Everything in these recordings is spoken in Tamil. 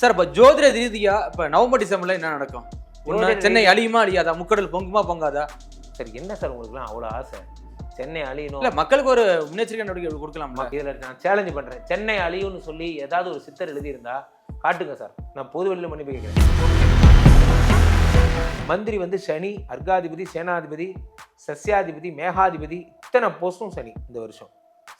சார் இப்ப ஜோதிட ரீதியா இப்ப நவம்பர் டிசம்பர்ல என்ன நடக்கும்? சென்னை அழியுமா அழியாதா? முக்கடல் பொங்குமா பொங்காதா? சரி என்ன சார் உங்களுக்குலாம் அவ்வளோ ஆசை? சென்னை அழியணும். இல்ல மக்களுக்கு ஒரு முன்னெச்சரிக்கை நடவடிக்கை கொடுக்கலாம்ல? இதில் நான் சேலஞ்சு பண்ணுறேன் சென்னை அழியும்னு சொல்லி ஏதாவது ஒரு சித்தர் எழுதியிருந்தா காட்டுங்க சார். நான் பொது வெளியில் மன்னிப்பு கேட்குறேன். மந்திரி வந்து சனி அர்காதிபதி சேனாதிபதி சஸ்யாதிபதி மேகாதிபதி இத்தனை போஸ்டும் சனி இந்த வருஷம்.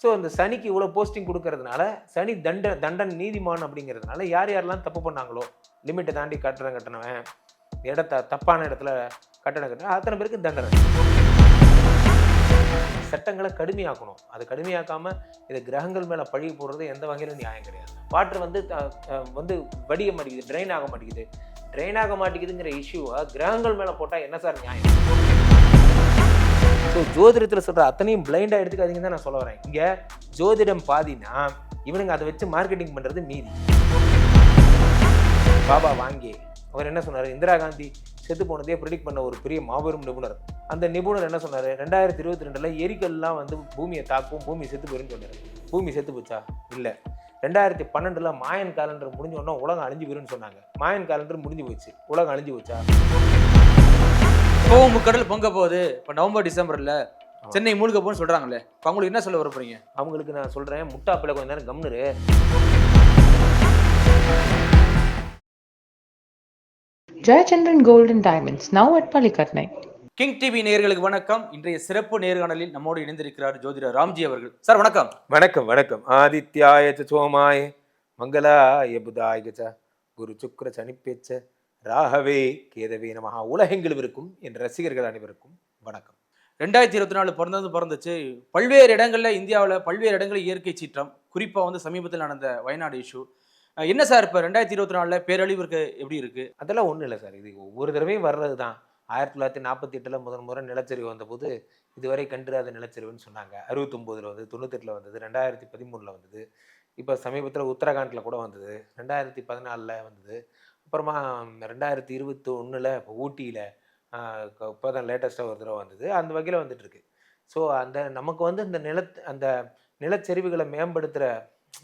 ஸோ இந்த சனிக்கு இவ்வளோ போஸ்டிங் கொடுக்கறதுனால சனி தண்ட தண்டன் நீதிமான் அப்படிங்கிறதுனால யார் யாரெல்லாம் தப்பு பண்ணாங்களோ லிமிட்டை தாண்டி கட்டணம் கட்டினவன் இடத்த தப்பான இடத்துல கட்டணம் கட்டின அத்தனை பேருக்கு தண்டனை. சட்டங்களை கடுமையாக்கணும். அது கடுமையாக்காமல் இதை கிரகங்கள் மேலே பழி போடுறது எந்த வகையிலும் நியாயம் கிடையாது. வாட்டர் வந்து வந்து வடிய மாட்டேங்குது ட்ரெயின் ஆக மாட்டேங்குது. ட்ரெயின் ஆக மாட்டேங்குதுங்கிற இஷ்யூவை கிரகங்கள் மேலே போட்டால் என்ன சார் நியாயம்? ஸோ ஜோதிடத்தில் சொல்கிற அத்தனையும் பிளைண்டாக எடுத்துக்காதீங்கன்னு தான் நான் சொல்ல வரேன். இங்கே ஜோதிடம் பாதினா இவனுங்க அதை வச்சு மார்க்கெட்டிங் பண்ணுறது மீதி. பாபா வாங்கி அவர் என்ன சொன்னார்? இந்திரா காந்தி செத்து போனதே ப்ரிடிக் பண்ண ஒரு பெரிய மாபெரும் நிபுணர். அந்த நிபுணர் என்ன சொன்னார்? ரெண்டாயிரத்தி இருபத்தி ரெண்டில் எரிக்கல்லாம் வந்து பூமியை தாக்கும் பூமி செத்து போயிருன்னு சொன்னார். பூமி செத்து போச்சா? இல்லை. ரெண்டாயிரத்தி பன்னெண்டில் மாயன் காலண்டர் முடிஞ்ச உலகம் அழிஞ்சு போயிருன்னு சொன்னாங்க. மாயன் காலண்டர் முடிஞ்சு போச்சு. உலகம் அழிஞ்சு போச்சா? இப்போ முக்கடல் பொங்க போகுது. இப்ப நவம்பர் டிசம்பர்ல சென்னை மூழ்க போகுன்னு சொல்றாங்களே இப்ப அவங்களுக்கு என்ன சொல்ல வர போறீங்க அவங்களுக்கு நான் சொல்கிறேன் முட்டாப்பில் கொஞ்ச நேரம் கம்னுரு Jayachandran Gold and Diamonds, now at Palikatnai. King TV நேயர்களுக்கு வணக்கம். இன்றைய சிறப்பு நேர்காணலில் நம்மோடு இணைந்திருக்கிறார் ஜோதிடர் ராம்ஜி அவர்கள். சார் வணக்கம். வணக்கம் வணக்கம். ஆதித்யாய ச சோமாய மங்களாய புதாய குரு சுக்ர சனிப்பேச்ச ராகவே கேதவே நமஹா. உலகெங்கிலும் இருக்கும் என் ரசிகர்கள் அனைவருக்கும் வணக்கம். ரெண்டாயிரத்தி இருபத்தி நாலு பிறந்தது பிறந்துச்சு. பல்வேறு இடங்கள்ல இந்தியாவில் பல்வேறு இடங்களில் இயற்கை சீற்றம் குறிப்பா வந்து சமீபத்தில் நடந்த வயநாடு இஷ்யூ என்ன சார் இப்போ ரெண்டாயிரத்தி இருபத்தி நாலுல பேரழிவு இருக்கு எப்படி இருக்கு? அதெல்லாம் ஒன்றும் இல்லை சார். இது ஒவ்வொரு தடவையும் வர்றது தான் ஆயிரத்தி தொள்ளாயிரத்தி நாற்பத்தி எட்டில் முதன் முறை நிலச்சரிவு வந்தபோது இதுவரை கண்டிராத நிலச்சரிவுன்னு சொன்னாங்க. அறுபத்தொம்போதில் வந்து தொண்ணூத்தெட்டில் வந்தது ரெண்டாயிரத்தி பதிமூணில் வந்தது. இப்போ சமீபத்தில் உத்தரகாண்டில் கூட வந்தது. ரெண்டாயிரத்தி பதினாலில் வந்தது. அப்புறமா ரெண்டாயிரத்தி இருபத்தி ஒன்றில் இப்போ ஊட்டியில் இப்போ தான் லேட்டஸ்ட்டாக ஒரு தடவை வந்தது. அந்த வகையில் வந்துட்டுருக்கு. ஸோ அந்த நமக்கு வந்து இந்த நில அந்த நிலச்சரிவுகளை மேம்படுத்துகிற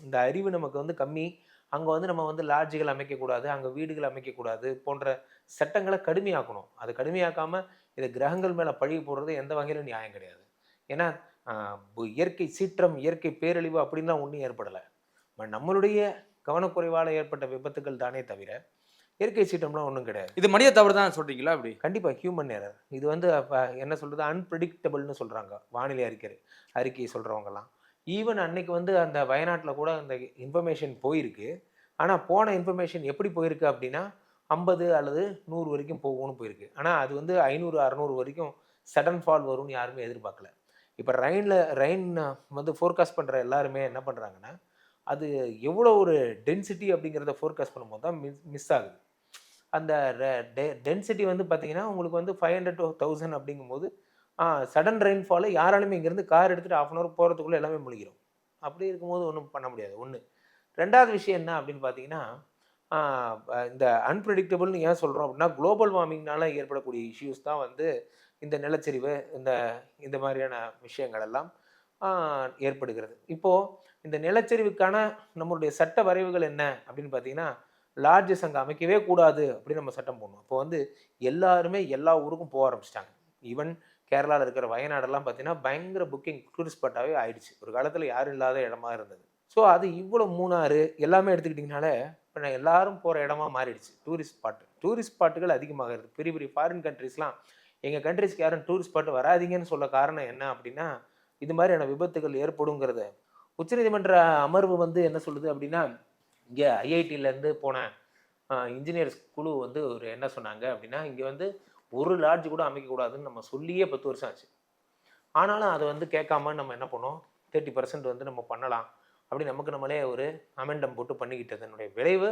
இந்த அறிவு நமக்கு வந்து கம்மி. அங்கே வந்து நம்ம வந்து லாட்ஜுகள் அமைக்கக்கூடாது அங்கே வீடுகள் அமைக்கக்கூடாது போன்ற சட்டங்களை கடுமையாக்கணும். அது கடுமையாக்காமல் இதை கிரகங்கள் மேலே பழி போடுறது எந்த வகையிலும் நியாயம் கிடையாது. ஏன்னா இயற்கை சீற்றம் இயற்கை பேரழிவு அப்படின்லாம் ஒன்றும் ஏற்படலை. நம்மளுடைய கவனக்குறைவால் ஏற்பட்ட விபத்துக்கள் தானே தவிர இயற்கை சீற்றம்லாம் ஒன்றும் கிடையாது. இது மனித தவறு தான் சொல்றீங்களா அப்படி? கண்டிப்பாக ஹியூமன் எரர் இது வந்து அப்ப என்ன சொல்கிறது அன்பிரிடிக்டபிள்னு சொல்கிறாங்க வானிலை அறிக்கை அறிக்கை சொல்கிறவங்கலாம் ஈவன் அன்னைக்கு வந்து அந்த வயநாட்டில் கூட அந்த இன்ஃபர்மேஷன் போயிருக்கு. ஆனால் போன இன்ஃபர்மேஷன் எப்படி போயிருக்கு அப்படின்னா ஐம்பது அல்லது நூறு வரைக்கும் போகும்னு போயிருக்கு. ஆனால் அது வந்து ஐநூறு அறநூறு வரைக்கும் சடன் ஃபால் வரும்னு யாருமே எதிர்பார்க்கல. இப்போ ரெயினில் ரெயின் வந்து ஃபோர்காஸ்ட் பண்ணுற எல்லாருமே என்ன பண்ணுறாங்கன்னா அது எவ்வளோ ஒரு டென்சிட்டி அப்படிங்கிறத ஃபோர்காஸ்ட் பண்ணும்போது தான் மிஸ் மிஸ் ஆகுது. அந்த டென்சிட்டி வந்து பார்த்தீங்கன்னா உங்களுக்கு வந்து ஃபைவ் ஹண்ட்ரட் டூ தௌசண்ட் அப்படிங்கும்போது சடன் ரெயின்ஃபாலை யாராலுமே இங்கேருந்து கார் எடுத்துகிட்டு ஆஃப் அன் ஹவர் போகிறதுக்குள்ளே எல்லாமே முழுகிறோம் அப்படி இருக்கும்போது ஒன்றும் பண்ண முடியாது. ஒன்று ரெண்டாவது விஷயம் என்ன அப்படின்னு பார்த்தீங்கன்னா இந்த அன்பிரடிக்டபிள்னு ஏன் சொல்கிறோம் அப்படின்னா குளோபல் வார்மிங்னால ஏற்படக்கூடிய இஷ்யூஸ் தான் வந்து இந்த நிலச்சரிவு இந்த இந்த மாதிரியான விஷயங்கள் எல்லாம். ஏற்படுகிறது. இப்போது இந்த நிலச்சரிவுக்கான நம்மளுடைய சட்ட வரைவுகள் என்ன அப்படின்னு பார்த்தீங்கன்னா லார்ஜஸ் அங்கே அமைக்கவே கூடாது அப்படின்னு நம்ம சட்டம் போடணும். அப்போ வந்து எல்லாருமே எல்லா ஊருக்கும் போக ஆரம்பிச்சிட்டாங்க. ஈவன் கேரளாவில் இருக்கிற வயநாடெல்லாம் பார்த்தீங்கன்னா பயங்கர புக்கிங் டூரிஸ்ட் ஸ்பாட்டாகவே ஆயிடுச்சு. ஒரு காலத்தில் யாரும் இல்லாத இடமா இருந்தது. ஸோ அது இவ்வளோ மூணாறு எல்லாமே எடுத்துக்கிட்டிங்கனாலே இப்போ நான் எல்லாரும் போகிற இடமா மாறிடுச்சு. டூரிஸ்ட் ஸ்பாட்டு டூரிஸ்ட் ஸ்பாட்டுகள் அதிகமாகிறது பெரிய பெரிய ஃபாரின் கண்ட்ரிஸ்லாம் எங்கள் கண்ட்ரிஸ்க்கு யாரும் டூரிஸ்ட் ஸ்பாட் வராதீங்கன்னு சொல்ல காரணம் என்ன அப்படின்னா இது மாதிரியான விபத்துகள் ஏற்படுங்கிறத உச்சநீதிமன்ற அமர்வு வந்து என்ன சொல்லுது அப்படின்னா இங்கே ஐஐடியிலேருந்து போன இன்ஜினியர்ஸ் குழு வந்து ஒரு என்ன சொன்னாங்க அப்படின்னா இங்கே வந்து ஒரு லாட்ஜ் கூட அமைக்கக்கூடாதுன்னு நம்ம சொல்லியே பத்து வருஷம் ஆச்சு. ஆனாலும் அதை வந்து கேட்காம நம்ம என்ன பண்ணோம்? தேர்ட்டி பர்சன்ட் வந்து நம்ம பண்ணலாம். அப்படி நமக்கு நம்மளே ஒரு அமெண்டம் போட்டு பண்ணிக்கிட்டதனுடைய விளைவு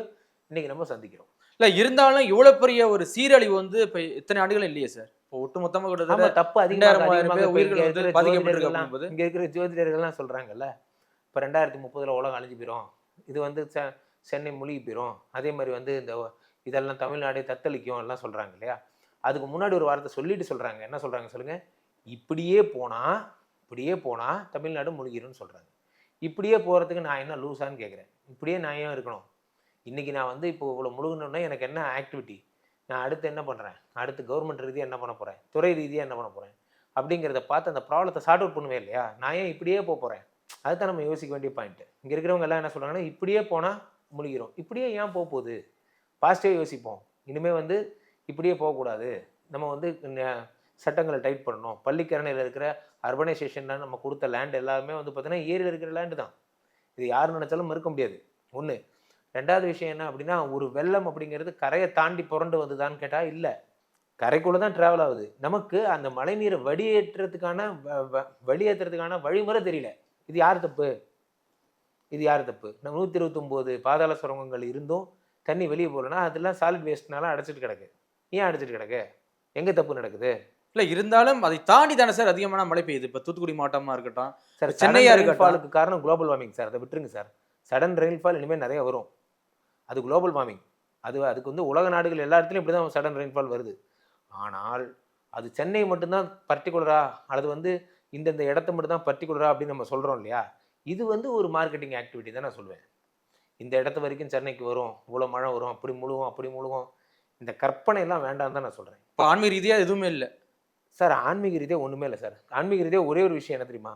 இன்னைக்கு நம்ம சந்திக்கிறோம். இல்லை இருந்தாலும் இவ்வளோ பெரிய ஒரு சீரழிவு வந்து இப்போ இத்தனை ஆண்டுகள் இல்லையே சார்? இப்போ ஒட்டுமொத்தமா ஆமா கிட்டத்தட்ட தப்பு அதிகமாக உயிர்கள் இங்க வந்து இருக்கிற பாதிக்கப்பட்டிருக்கு ஜோதிடர்கள்லாம் அப்படிங்கும்போது இங்க இருக்கிற ஜோதிடர்கள்லாம் சொல்றாங்கல்ல இப்போ ரெண்டாயிரத்தி முப்பதுல உலகம் அழிஞ்சு போயிடும் இது வந்து செ- சென்னை மூழ்கி போயிடும் அதே மாதிரி வந்து இந்த இதெல்லாம் தமிழ்நாடே தத்தளிக்கும் எல்லாம் சொல்றாங்க இல்லையா? அதுக்கு முன்னாடி ஒரு வார்த்தை சொல்லிட்டு சொல்றாங்க. என்ன சொல்றாங்க சொல்லுங்க? இப்படியே போனா இப்படியே போனா தமிழ்நாடு மூழ்கிரும்னு சொல்றாங்க. இப்படியே போறதுக்கு நான் என்ன லூசான்னு கேட்குறேன் இப்படியே நான் ஏன் இருக்கணும்? இன்றைக்கி நான் வந்து இப்போ இவ்வளோ முழுகணுன்னா எனக்கு என்ன ஆக்டிவிட்டி நான் அடுத்து என்ன பண்ணுறேன் அடுத்து கவர்மெண்ட் ரீதியாக என்ன பண்ண போகிறேன் துறை ரீதியாக என்ன பண்ண போகிறேன் அப்படிங்கிறத பார்த்து அந்த ப்ராப்ளத்தை சார்ட் அவுட் பண்ணுவேன் இல்லையா? நான் ஏன் இப்படியே போக போகிறேன் அதுதான் நம்ம யோசிக்க வேண்டிய பாயிண்ட்டு இங்கே இருக்கிறவங்க எல்லாம் என்ன சொல்கிறாங்கன்னா இப்படியே போனால் முழுகிறோம். இப்படியே ஏன் போக போகுது? பாசிட்டிவாக யோசிப்போம். இனிமேல் வந்து இப்படியே போகக்கூடாது நம்ம வந்து சட்டங்களை டைட் பண்ணணும். பள்ளிக்கரணையில் இருக்கிற அர்பனைசேஷனில் நம்ம கொடுத்த லேண்ட் எல்லாமே வந்து பார்த்தீங்கன்னா ஏரியில் இருக்கிற லேண்டு தான். இது யார் நினச்சாலும் மறுக்க முடியாது. ஒன்று ரெண்டாவது விஷயம் என்ன அப்படின்னா ஒரு வெள்ளம் அப்படிங்கிறது கரையை தாண்டி புரண்டு வந்ததான்னு கேட்டால் இல்லை. கரைக்குள்ளே தான் ட்ராவல் ஆகுது. நமக்கு அந்த மழைநீரை வடியேற்றுறதுக்கான வ- வ- வழியேற்றுறதுக்கான வழிமுறை தெரியல. இது யார் தப்பு? இது யார் தப்பு? நம்ம நூற்றி இருபத்தொம்போது பாதாள சுரங்கங்கள் இருந்தும் தண்ணி வெளியே போகலன்னா அதெல்லாம் சாலிட் வேஸ்ட்னால அடைச்சிட்டு கிடக்கு. ஏன் அடைச்சிட்டு கிடக்கு? எங்கே தப்பு நடக்குது? இல்ல இருந்தாலும் அதை தாண்டி தானே சார் அதிகமான மழை பெய்யுது. இப்ப தூத்துக்குடி மாவட்டமா இருக்கட்டும் சார் சென்னையா சென்னையா இருக்கட்டும். காரணம் குளோபல் வார்மிங் சார். அதை விட்டுருங்க சார். சடன் ரெயின்ஃபால் இனிமேல் நிறைய வரும். அது குளோபல் வார்மிங் அது அதுக்கு வந்து உலக நாடுகள் எல்லா இடத்துலையும் இப்படி தான் சடன் ரெயின்ஃபால் வருது. ஆனால் அது சென்னை மட்டும்தான் பர்டிகுலரா அல்லது வந்து இந்தந்த இடத்த மட்டும் தான் பர்டிகுலரா அப்படின்னு நம்ம சொல்கிறோம் இல்லையா? இது வந்து ஒரு மார்க்கெட்டிங் ஆக்டிவிட்டி தான் நான் சொல்லுவேன் இந்த இடத்து வரைக்கும் சென்னைக்கு வரும் இவ்வளோ மழை வரும் அப்படி முழுகும் அப்படி முழுகும். இந்த கற்பனை எல்லாம் வேண்டாம் தான் நான் சொல்கிறேன் இப்ப ஆன்மீக ரீதியா எதுவுமே இல்ல. சார் ஆன்மீக ரீதியாக ஒன்றுமே இல்லை சார். ஆன்மீக ரீதியாக ஒரே ஒரு விஷயம் என்ன தெரியுமா?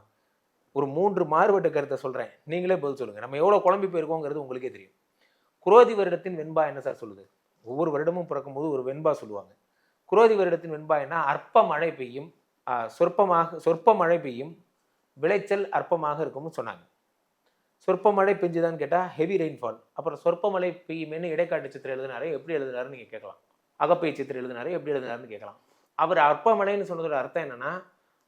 ஒரு மூன்று மாறுபட்ட கருத்தை சொல்கிறேன் நீங்களே பதில் சொல்லுங்கள் நம்ம எவ்வளோ குழம்பி போயிருக்கோங்கிறது உங்களுக்கே தெரியும். குரோதி வருடத்தின் வெண்பா என்ன சார் சொல்லுது? ஒவ்வொரு வருடமும் பிறக்கும்போது ஒரு வெண்பா சொல்லுவாங்க. குரோதி வருடத்தின் வெண்பா என்ன? அற்ப மழை பெய்யும் சொற்பமாக சொற்ப மழை பெய்யும். விளைச்சல் அற்பமாக இருக்கும்னு சொன்னாங்க. சொற்ப மழை பெஞ்சுதான்னு கேட்டால் ஹெவி ரெயின்ஃபால் அப்புறம் சொற்ப மழை பெய்யுமேனு இடைக்காட்டு சித்திரம் எழுதினாரு எப்படி எழுதினாருன்னு நீங்கள் கேட்கலாம். அகப்பை சித்திரம் எழுதினாரு எப்படி எழுதினாருன்னு கேட்கலாம். அவர் அற்ப மழைன்னு சொன்னதோட அர்த்தம் என்னென்னா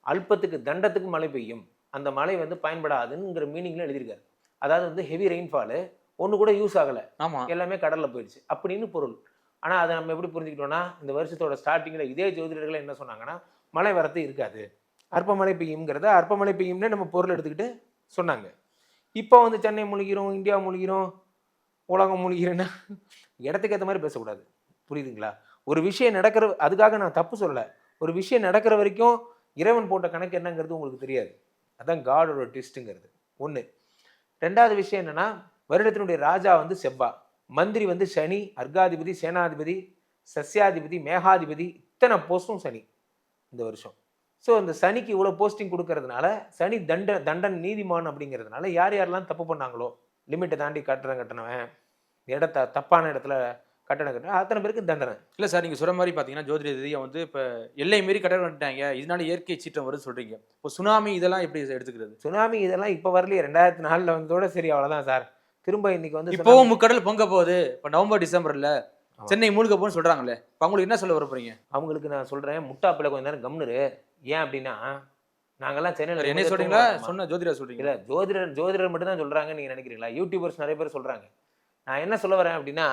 அல்பத்துக்கு தண்டத்துக்கு மழை பெய்யும். அந்த மழை வந்து பயன்படாதுங்கிற மீனிங்கில் எழுதியிருக்காரு. அதாவது வந்து ஹெவி ரெயின்ஃபாலு ஒன்று கூட யூஸ் ஆகலை. ஆமா. எல்லாமே கடல்ல போயிடுச்சு. அப்படின்னு பொருள். ஆனால் அதை நம்ம எப்படி புரிஞ்சுக்கிட்டோம்னா இந்த வருஷத்தோட ஸ்டார்டிங்கில் இதே ஜோதிடர்கள் என்ன சொன்னாங்கன்னா மழை வரத்து இருக்காது. அற்பமழை பெய்யுங்கிறத அற்பமழை பெய்யும்னே நம்ம பொருள் எடுத்துக்கிட்டு சொன்னாங்க. இப்போ வந்து சென்னை முழுகிறோம் இந்தியா முழுகிறோம் உலகம் முழுகிறேன்னா இடத்துக்கு ஏற்ற மாதிரி பேசக்கூடாது. புரியுதுங்களா? ஒரு விஷயம் நடக்கிற அதுக்காக நான் தப்பு சொல்லலை. ஒரு விஷயம் நடக்கிற வரைக்கும் இறைவன் போட்ட கணக்கு என்னங்கிறது உங்களுக்கு தெரியாது. அதான் காடோட ட்விஸ்ட்டுங்கிறது ஒன்று ரெண்டாவது விஷயம் என்னன்னா வருடத்தினுடைய ராஜா வந்து செவ்வா. மந்திரி வந்து சனி அர்காதிபதி சேனாதிபதி சஸ்யாதிபதி மேகாதிபதி இத்தனை போஸ்டும் சனி இந்த வருஷம். ஸோ அந்த சனிக்கு இவ்வளோ போஸ்டிங் கொடுக்கறதுனால சனி தண்ட தண்டன் நீதிமான் அப்படிங்கிறதுனால யார் யாரெல்லாம் தப்பு பண்ணாங்களோ லிமிட்டை தாண்டி கட்டணம் கட்டணவன் இடத்த தப்பான இடத்துல கட்டணம் கட்டணம் அத்தனை பேருக்கு தண்டனை. இல்ல சார் நீங்க சொல்ற மாதிரி பாத்தீங்கன்னா ஜோதிட ரீதியா வந்து இப்ப எல்லை மீறி கட்டடம் வந்துட்டாங்க இதனால இயற்கை சீற்றம் வருது சொல்றீங்க. இப்போ சுனாமி இதெல்லாம் எப்படி எடுத்துக்கிறது? சுனாமி இதெல்லாம் இப்போ வரலையே ரெண்டாயிரத்தி நாலில் வந்ததோட சரி அவ்வளோதான் சார் திரும்ப இன்னைக்கு வந்து இப்போவும் முக்கடல் பொங்க போகுது. இப்ப நவம்பர் டிசம்பர்ல. சென்னை மூழ்க போகுன்னு சொல்றாங்களே. இப்ப அவங்களுக்கு என்ன சொல்ல வர போறீங்க அவங்களுக்கு நான் சொல்கிறேன் முட்டாப்பில் கொஞ்ச நேரம் கம்னுரு ஏன் அப்படின்னா நாங்கெல்லாம் சென்னையில் என்ன சொல்றீங்களா? சொன்ன ஜோதிடா சொல்றீங்க இல்லை ஜோதிடர் ஜோதிடர் மட்டும் தான் சொல்கிறாங்க நீங்கள் நினைக்கிறீங்களா? யூடியூபர்ஸ் நிறைய பேர் சொல்கிறாங்க நான் என்ன சொல்ல வரேன் அப்படின்னா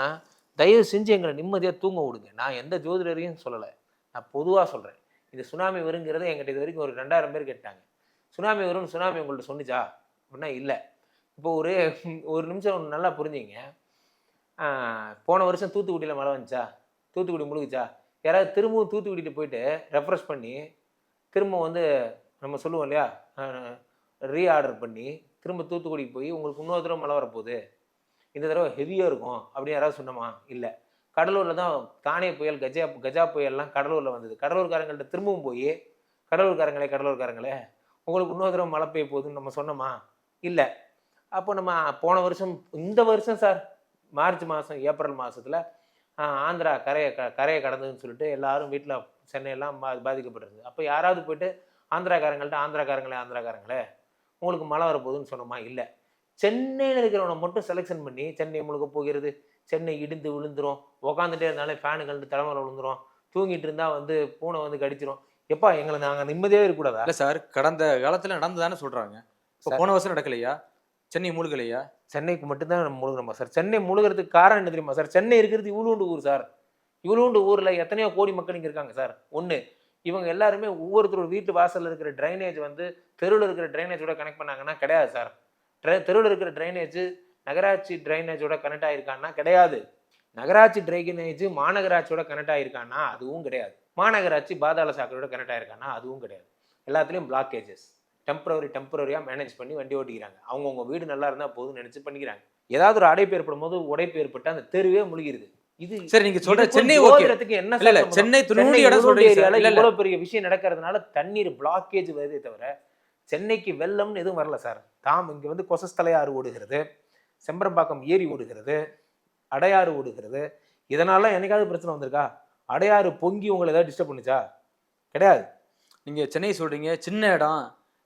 தயவு செஞ்சு எங்களை நிம்மதியாக தூங்க விடுங்க. நான் எந்த ஜோதிடரையும் சொல்லலை. நான் பொதுவாக சொல்கிறேன் இது சுனாமி வருங்கிறது என்கிட்ட இது வரைக்கும் ஒரு ரெண்டாயிரம் பேர் கேட்டாங்க. சுனாமி வரும் சுனாமி உங்கள்ட்ட சொன்னிச்சா? அப்படின்னா இல்லை. இப்போ ஒரு ஒரு நிமிஷம் ஒன்று நல்லா புரிஞ்சுங்க. போன வருஷம் தூத்துக்குடியில் மழை வந்துச்சா? தூத்துக்குடி முழுகுச்சா? யாராவது திரும்பவும் தூத்துக்குடியில் போயிட்டு ரெஃப்ரெஷ் பண்ணி திரும்ப வந்து நம்ம சொல்லுவோம் இல்லையா? ரீஆர்டர் பண்ணி திரும்ப தூத்துக்குடிக்கு போய் உங்களுக்கு இன்னொரு தடவை மழை வரப்போகுது. இந்த தடவை ஹெவியாக இருக்கும் அப்படின்னு யாராவது சொன்னோமா? இல்லை. கடலூரில் தான் தானே புயல் கஜா கஜா புயல்லாம் கடலூரில் வந்தது. கடலூர்காரங்கள்ட்ட திரும்பவும் போய் கடலூர்காரங்களே கடலூர்காரங்களே உங்களுக்கு இன்னொரு தடவை மழை பெய்ய போகுதுன்னு நம்ம சொன்னோமா? இல்லை. அப்போ நம்ம போன வருஷம் இந்த வருஷம் சார் மார்ச் மாதம் ஏப்ரல் மாதத்தில் ஆந்திரா கரையை க கரையை கடந்ததுன்னு சொல்லிட்டு எல்லாரும் வீட்டில் சென்னையெல்லாம் பா பாதிக்கப்பட்டிருந்தது. அப்போ யாராவது போயிட்டு ஆந்திராக்காரங்கள்ட்ட ஆந்திராக்காரங்களே ஆந்திராக்காரங்களே உங்களுக்கு மழை வரப்போகுதுன்னு சொன்னோமா? இல்லை. சென்னையில் இருக்கிறவனை மட்டும் செலெக்ஷன் பண்ணி சென்னை முழுக்க போகிறது சென்னை இடிந்து விழுந்துரும் உக்காந்துட்டே இருந்தாலே ஃபேனு கண்டு தலைமையில் விழுந்துரும் தூங்கிட்டு இருந்தா வந்து பூனை வந்து கடிச்சிரும். எப்பா எங்களை நாங்கள் நிம்மதியாகவே இருக்கக்கூடாதா? இல்ல சார் கடந்த காலத்துல நடந்ததானே சொல்றாங்க. இப்போ சார். போன வருஷம் நடக்கலையா? சென்னை மூழ்கலையா? சென்னைக்கு மட்டும்தான் நம்ம முழுகிறோமா? சார் சென்னை முழுகிறதுக்கு காரணம் என்ன தெரியுமா? சார் சென்னை இருக்கிறது இவ்வளோண்டு ஊர் சார். இவ்வளோண்டு ஊரில் எத்தனையோ கோடி மக்கள் இங்கே இருக்காங்க சார். ஒன்று இவங்க எல்லாருமே ஒவ்வொருத்தரோட வீட்டு வாசலில் இருக்கிற ட்ரைனேஜ் வந்து தெருவில் இருக்கிற ட்ரைனேஜோட கனெக்ட் பண்ணாங்கன்னா கிடையாது சார். ட்ரை தெருவில் இருக்கிற ட்ரைனேஜ் நகராட்சி ட்ரைனேஜோட கனெக்ட் ஆகிருக்கான்னா கிடையாது. நகராட்சி ட்ரைனேஜ் மாநகராட்சியோட கனெக்ட் ஆகிருக்கானா அதுவும் கிடையாது. மாநகராட்சி பாதாள சாக்கடையோட கனெக்ட் ஆகிருக்கானா அதுவும் கிடையாது. எல்லாத்துலேயும் பிளாக்கேஜஸ் டெம்பரவரி டெம்பரரியாக மேனேஜ் பண்ணி வண்டி ஓட்டிக்கிறாங்க. அவங்கவுங்க வீடு நல்லா இருந்தால் போதும்னு நினச்சி பண்ணிக்கிறாங்க. ஏதாவது ஒரு அடைப்பு ஏற்படும் போது உடைப்பு ஏற்பட்டு அந்த தெருவே முழுகிருது. இது சரி நீங்க சொல்ற சென்னை ஓகே. ஜோதிடத்துக்கு என்ன இல்ல? சென்னை துணுண்டி இடம் சொல்றீங்க இவ்வளவு பெரிய விஷயம் நடக்கிறதுனால தண்ணீர் பிளாக்கேஜ் வருதே தவிர சென்னைக்கு வெள்ளம்னு எதுவும் வரல சார். தாம் இங்க வந்து கொசஸ்தலையாறு ஓடுகிறது செம்பரம்பாக்கம் ஏரி ஓடுகிறது அடையாறு ஓடுகிறது. இதனால என்னைக்காவது பிரச்சனை வந்திருக்கா? அடையாறு பொங்கி உங்களை ஏதாவது டிஸ்டர்ப் பண்ணுச்சா? கிடையாது. நீங்க சென்னை சொல்றீங்க சின்ன இடம்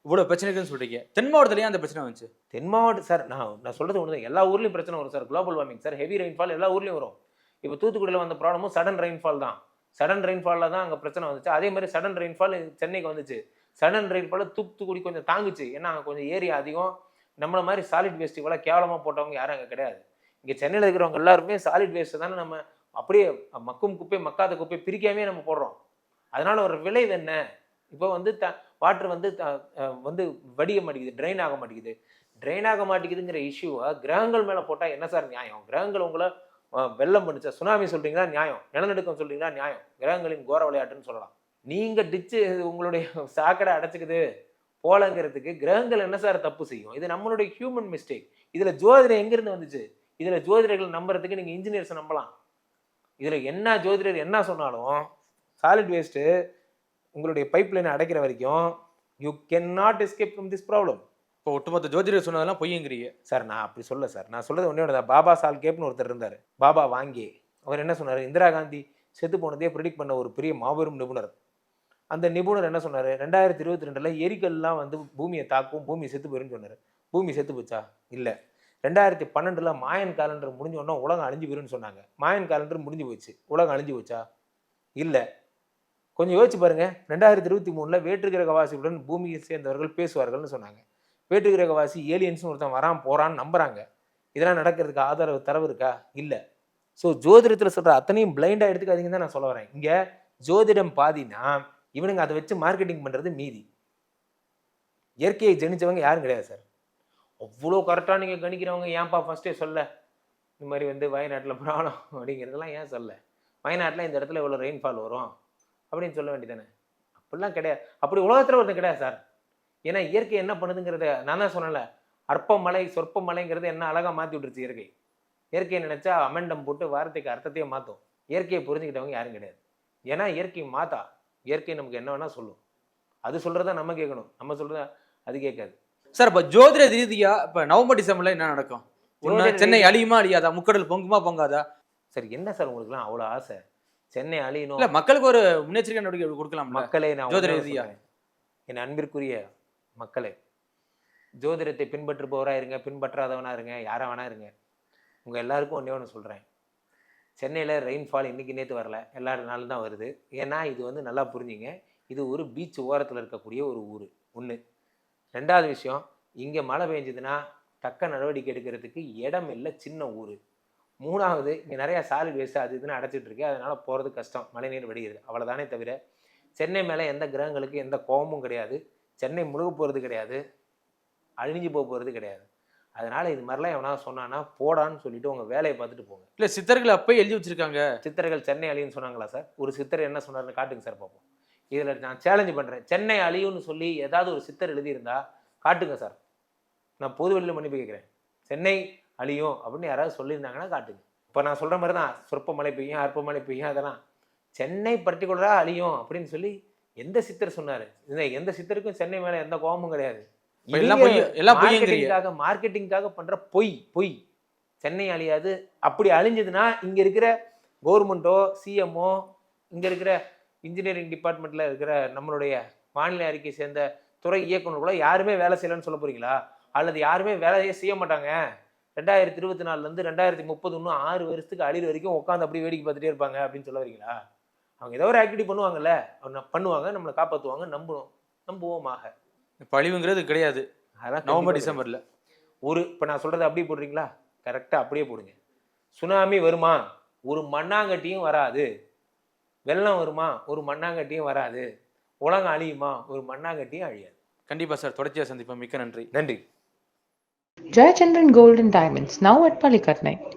இவ்வளோ பிரச்சனைகள்னு இருக்குன்னு சொல்றீங்க. தென் மாவட்டத்துலயும் அந்த பிரச்சனை வந்துச்சு? தென் மாவட்டம் சார் நான் நான் சொல்றது ஒன்று எல்லா ஊர்லயும் பிரச்சனை வரும் sir. Global warming sir. Heavy rainfall எல்லா ஊர்லயும் வரும். இப்போ தூத்துக்குடியில் வந்த ப்ராப்ளமும் சடன் ரெயின்ஃபால் தான். சடன் ரெயின்ஃபாலில் தான் அங்கே பிரச்சனை வந்துச்சு. அதே மாதிரி சடன் ரெயின்ஃபால் சென்னைக்கு வந்துச்சு. சடன் ரெயின்ஃபால் தூத்துக்குடி கொஞ்சம் தாங்குச்சு. ஏன்னா அங்கே கொஞ்சம் ஏரியா அதிகம். நம்மள மாதிரி சாலிட் வேஸ்ட் இவ்வளோ கேவலமாக போட்டவங்க யாரும் அங்கே கிடையாது. இங்கே சென்னையில் இருக்கிறவங்க எல்லாருமே சாலிட் வேஸ்ட்டு தானே நம்ம அப்படியே மக்கும் குப்பை மக்காத குப்பை பிரிக்காமே நம்ம போடுறோம். அதனால ஒரு விளைவு என்ன? இப்போ வந்து த வாட்டர் வந்து த- வந்து வடிய மாட்டேங்குது ட்ரைன் ஆக மாட்டேங்குது. ட்ரைன் ஆக மாட்டேங்குதுங்கிற இஷ்யூவை கிரகங்கள் மேலே போட்டால் என்ன சார் நியாயம்? கிரகங்கள் உங்களை வெள்ளம் பண்ணுச்சா? சுனாமி சொல்கிறீங்களா நியாயம். நிலநடுக்கம் சொல்கிறீங்களா நியாயம். கிரகங்களின் கோர விளையாட்டுன்னு சொல்லலாம். நீங்கள் டிச்சு உங்களுடைய சாக்கடை அடைச்சிக்குது போலங்கிறதுக்கு கிரகங்கள் என்ன சார் தப்பு செய்யும்? இது நம்மளுடைய ஹியூமன் மிஸ்டேக் இதில் ஜோதிடம் எங்கேருந்து வந்துச்சு? இதில் ஜோதிடர்கள் நம்புறதுக்கு நீங்கள் இன்ஜினியர்ஸ் நம்பலாம். இதில் என்ன ஜோதிடர் என்ன சொன்னாலும் சாலிட் வேஸ்ட்டு உங்களுடைய பைப் லைனை அடைக்கிற வரைக்கும் you can not escape from this problem இப்போ ஒட்டுமொத்த ஜோதிடர் சொன்னதெல்லாம் பொய்யுங்கிறீங்க. சார் நான் அப்படி சொல்ல சார். நான் சொல்றது ஒன்றே ஒன்று பாபா சால்கேப்னு ஒருத்தர் இருந்தார். பாபா வாங்கி. அவர் என்ன சொன்னார்? இந்திரா காந்தி செத்து போனதே ப்ரிடிக்ட் பண்ண ஒரு பெரிய மாபெரும் நிபுணர். அந்த நிபுணர் என்ன சொன்னார்? ரெண்டாயிரத்தி இருபத்தி ரெண்டில் எரிக்கல்லாம் வந்து பூமியை தாக்கும் பூமி செத்து போயிருன்னு சொன்னார். பூமி செத்து போச்சா? இல்லை. ரெண்டாயிரத்தி பன்னெண்டில் மாயன் காலண்டர் முடிஞ்ச உடனே உலகம் அழிஞ்சு போயிருன்னு சொன்னாங்க. மாயன் காலண்டர் முடிஞ்சு போச்சு. உலகம் அழிஞ்சு போச்சா? இல்லை. கொஞ்சம் யோசிச்சு பாருங்க. ரெண்டாயிரத்தி இருபத்தி மூணில் வேற்றுக்கிரகவாசியுடன் பூமியை சேர்ந்தவர்கள் பேசுவார்கள்னு சொன்னாங்க. வேற்றுக்கிரகவாசி ஏலியன்ஸ்னு ஒருத்தன் வரான் போறான்னு நம்புறாங்க. இதெல்லாம் நடக்கிறதுக்கு ஆதரவு தரவு இருக்கா? இல்லை. ஸோ ஜோதிடத்தில் சொல்ற அத்தனையும் பிளைண்டாக எடுத்துக்காதீங்கன்னு தான் நான் சொல்ல வரேன். இங்கே ஜோதிடம் பாதினா இவனுங்க அதை வச்சு மார்க்கெட்டிங் பண்ணுறது மீதி. இயற்கையை ஜெனிச்சவங்க யாரும் கிடையாது சார் அவ்வளோ கரெக்டாக நீங்கள் கணிக்கிறவங்க ஏன்ப்பா ஃபஸ்ட்டே சொல்ல? இந்த மாதிரி வந்து வயநாட்டில் ப்ராப்ளம் அப்படிங்கிறதெல்லாம் ஏன் சொல்ல? வயநாட்டில் இந்த இடத்துல இவ்வளோ ரெயின்ஃபால் வரும். அப்படின்னு சொல்ல வேண்டியதானே அப்படிலாம் கிடையாது. அப்படி உலகத்தில் ஒருத்தன் கிடையாது சார். ஏன்னா இயற்கை என்ன பண்ணுதுங்கிறத நான் தான் சொன்னேன்ல. அற்ப மலை சொற்ப மலைங்கிறது என்ன அழகா மாற்றி விட்டுருச்சு இயற்கை. இயற்கையை நினைச்சா அமெண்டம் போட்டு வார்த்தைக்கு அர்த்தத்தையே மாற்றும் இயற்கையை புரிஞ்சுக்கிட்டவங்க யாரும் கிடையாது. ஏன்னா இயற்கை மாத்தா. இயற்கை நமக்கு என்ன வேணா சொல்லும். அது சொல்றத நம்ம கேட்கணும். நம்ம சொல்றத அது கேட்காது. சார் இப்ப ஜோதிட ரீதியா இப்ப நவம்பர் டிசம்பர்ல என்ன நடக்கும்? சென்னை அழியுமா அழியாதா? முக்கடல் பொங்குமா பொங்காதா? சரி என்ன சார் உங்களுக்குலாம் அவ்வளோ ஆசை? சென்னை அழியணும். இல்ல மக்களுக்கு ஒரு முன்னெச்சரிக்கை நடவடிக்கை கொடுக்கலாம்ல? மக்களே நான் ஜோதிட. என் அன்பிற்குரிய மக்களே ஜோதிடத்தை பின்பற்றுபவரா இருங்க பின்பற்றாதவனா இருங்க யாரா வேணா இருங்க. உங்க எல்லாருக்கும் ஒன்றே ஒன்று சொல்றேன். சென்னையில் ரெயின்ஃபால் இன்னைக்கு நேற்று வரல எல்லா நாளும் தான் வருது. ஏன்னா இது வந்து நல்லா புரிஞ்சுங்க இது ஒரு பீச் ஓரத்தில் இருக்கக்கூடிய ஒரு ஊர் ஒன்று ரெண்டாவது விஷயம் இங்கே மழை பெஞ்சதுன்னா தக்க நடவடிக்கை எடுக்கிறதுக்கு இடம் இல்லை சின்ன ஊர். மூணாவது இங்கே நிறையா சாலிட் வேஸ்ட் அது இதுன்னு அடைச்சிட்டு இருக்கு. அதனால போகிறது கஷ்டம். மழைநீர் வடிகிறது அவ்வளோதானே தவிர சென்னை மேலே எந்த கிரகங்களுக்கு எந்த கோபமும் கிடையாது. சென்னை முழுக போகிறது கிடையாது. அழிஞ்சு போக போகிறது கிடையாது. அதனால இது மாதிரிலாம் எவனா சொன்னான்னா போடான்னு சொல்லிட்டு உங்கள் வேலையை பார்த்துட்டு போங்க. இல்ல சித்தர்கள் அப்பயே எழுதி வச்சிருக்காங்க. சித்தர்கள் சென்னை அழியும்னு சொன்னாங்களா சார்? ஒரு சித்தர் என்ன சொன்னார்னு காட்டுங்க சார் பார்ப்போம். இதில் நான் சேலஞ்சு பண்ணுறேன் சென்னை அழியும்னு சொல்லி ஏதாவது ஒரு சித்தர் எழுதியிருந்தா காட்டுங்க சார். நான் பொது வெளியில் மன்னிப்பு கேட்குறேன். சென்னை அழியும் அப்படின்னு யாராவது சொல்லியிருந்தாங்கன்னா காட்டுங்க. இப்போ நான் சொல்கிற மாதிரி தான் சொற்ப மழை பெய்யும் அற்ப மழை பெய்யும் அதெல்லாம். சென்னை பர்டிகுலராக அழியும் அப்படின்னு சொல்லி எந்த சித்தர் சொன்னார்? இந்த எந்த சித்தருக்கும் சென்னை மேலே எந்த கோபமும் கிடையாது. மார்க்கெட்டிங்காக மார்க்கெட்டிங்காக பண்ற பொய் பொய். சென்னை அழியாது. அப்படி அழிஞ்சதுன்னா இங்க இருக்கிற கவர்மெண்ட்டோ சிஎம்ஓ இங்க இருக்கிற இன்ஜினியரிங் டிபார்ட்மெண்ட்ல இருக்கிற நம்மளுடைய வானிலை அறிக்கை சேர்ந்த துறை இயக்குநர்களோ யாருமே வேலை செய்யலன்னு சொல்ல போறீங்களா? அல்லது யாருமே வேலையே செய்ய மாட்டாங்க. ரெண்டாயிரத்தி இருபத்தி நாலுல இருந்து ரெண்டாயிரத்தி முப்பது இன்னும் ஆறு வருஷத்துக்கு அழிவு வரைக்கும் உட்காந்து அப்படி வேடிக்கை பார்த்துட்டே இருப்பாங்க அப்படின்னு சொல்ல வரீங்களா? அவங்க ஏதோ ஒரு ஆக்டிவிட்டி பண்ணுவாங்கல்ல? அவங்க பண்ணுவாங்க நம்மளை காப்பாற்றுவாங்க நம்பணும் நம்புவோமாக. இப்ப அழிவுங்கிறது கிடையாது. அதெல்லாம் நவம்பர் டிசம்பர்ல. ஒரு இப்போ நான் சொல்றதை அப்படியே போடுறீங்களா? கரெக்டாக அப்படியே போடுங்க. சுனாமி வருமா? ஒரு மண்ணாங்கட்டியும் வராது. வெள்ளம் வருமா? ஒரு மண்ணாங்கட்டியும் வராது. உலகம் அழியுமா? ஒரு மண்ணாங்கட்டியும் அழியாது. கண்டிப்பா சார். தொடர்ச்சியா சந்திப்போம். மிக்க நன்றி. நன்றி. Jayachandran Gold and Diamonds, now at Palikatnai.